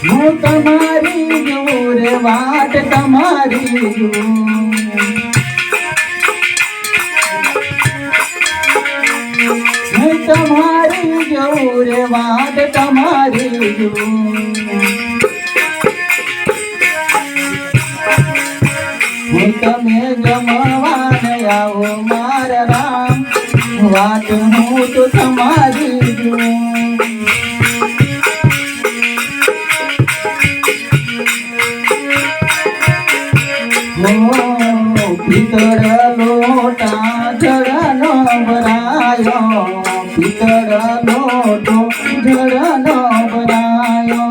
હું તમારી જોર વાત તમારી હું તમારી જોર વાટ તમારી હું તમે જમવાને આવો મારા રામ. વાત હું તો તમારી જોઉં ભરાયો પિતળ લોટો જળનો ભરાયો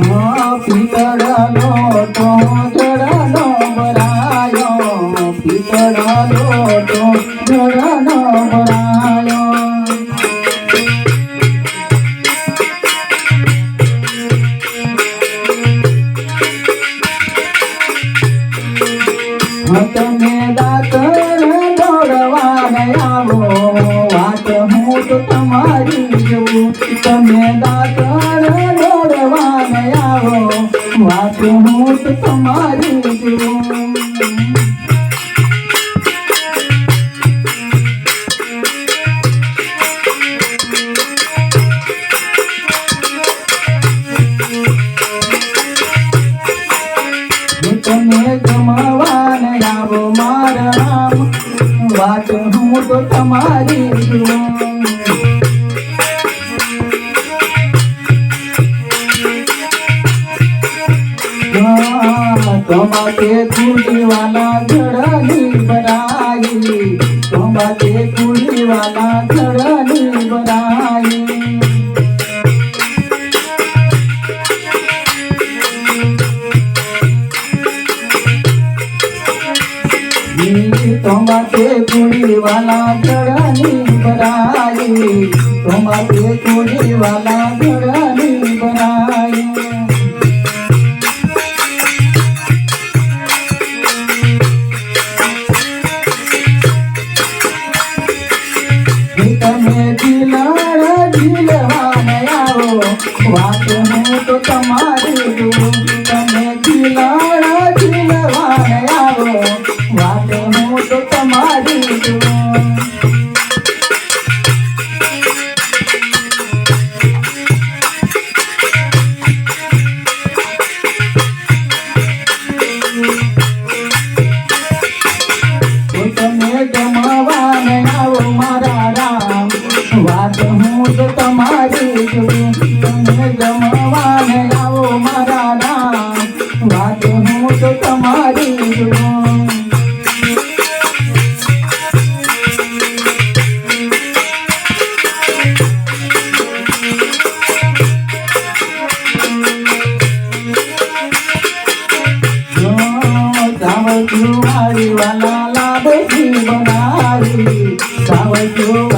હા તમારી જોઉં તમે દાતર વાત હું તો તમારી જોઉં તમાકે ઘડાની બનાવી બનાઈ તમાકે ઘડાની જડની તમાકે કુડીવાલા જડની બનાઈ તમાકે કુડીવાલા જડની બનાઈ તમે દિલાળ દિલવાને આવો વાત હું તો તમારી હું તો તમારી જોઉં તમે જમવાને આવો મારા રામ. વાત હું તો તમારી જોઉં સાવજુવાળી વાલા લાભથી બનાવી સાવજુવાળી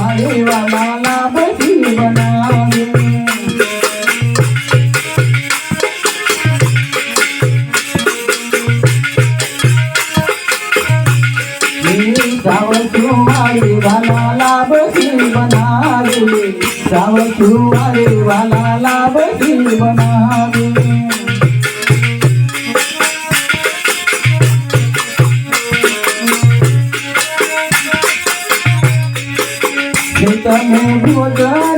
સાવજુવાળી વાલા લાભથી બનાવી સાવજુવાળી વાલા લાભથી બનાવી તમે ભોજન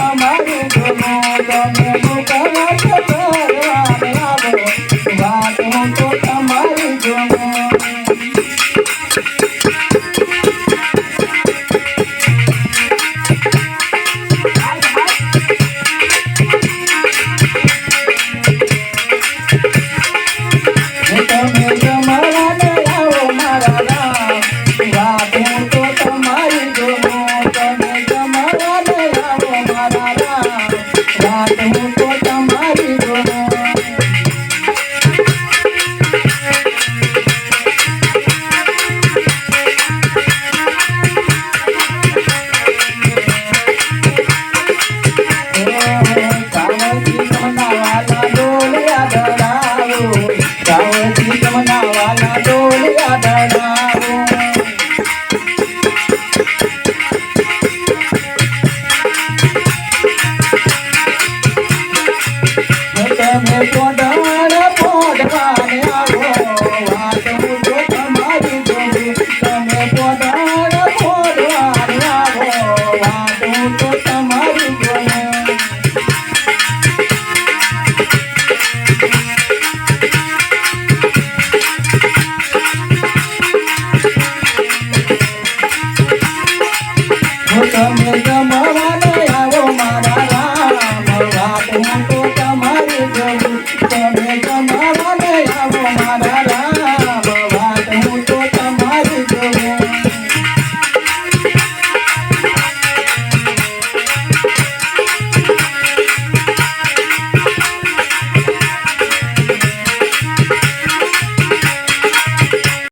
yeah you. વાત હું તો તમારી